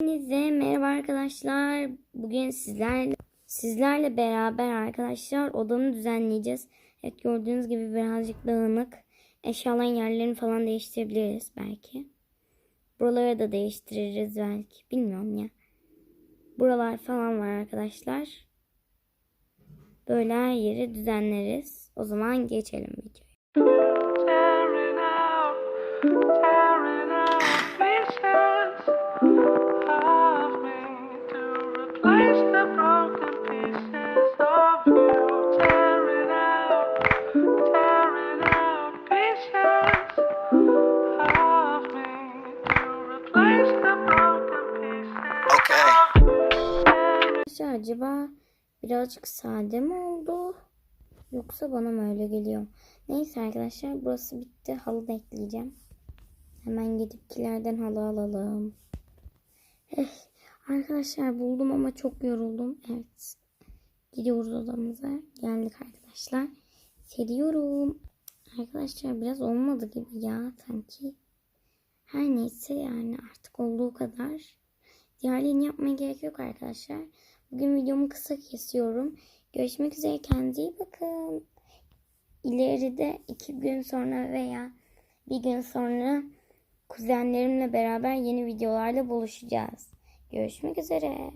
Hepinize merhaba arkadaşlar. Bugün sizlerle sizlerle beraber arkadaşlar odamı düzenleyeceğiz. Evet gördüğünüz gibi birazcık dağınık. Eşyaların yerlerini falan değiştirebiliriz belki. Buraları da değiştiririz belki. Bilmiyorum ya. Buralar falan var arkadaşlar. Böyle her yeri düzenleriz. O zaman geçelim videoya. Acaba birazcık sade mi oldu? Yoksa bana mı öyle geliyor? Neyse arkadaşlar burası bitti. Halı da ekleyeceğim. Hemen gidip kilerden halı alalım. Eh, arkadaşlar buldum ama çok yoruldum. Evet. Gidiyoruz odamıza. Geldik arkadaşlar. Seriyorum. Arkadaşlar biraz olmadı gibi ya sanki. Her neyse yani artık olduğu kadar. Diğerlerini yapmaya gerek yok arkadaşlar. Bugün videomu kısa kesiyorum. Görüşmek üzere. Kendinize iyi bakın. İleride iki gün sonra veya bir gün sonra kuzenlerimle beraber yeni videolarla buluşacağız. Görüşmek üzere.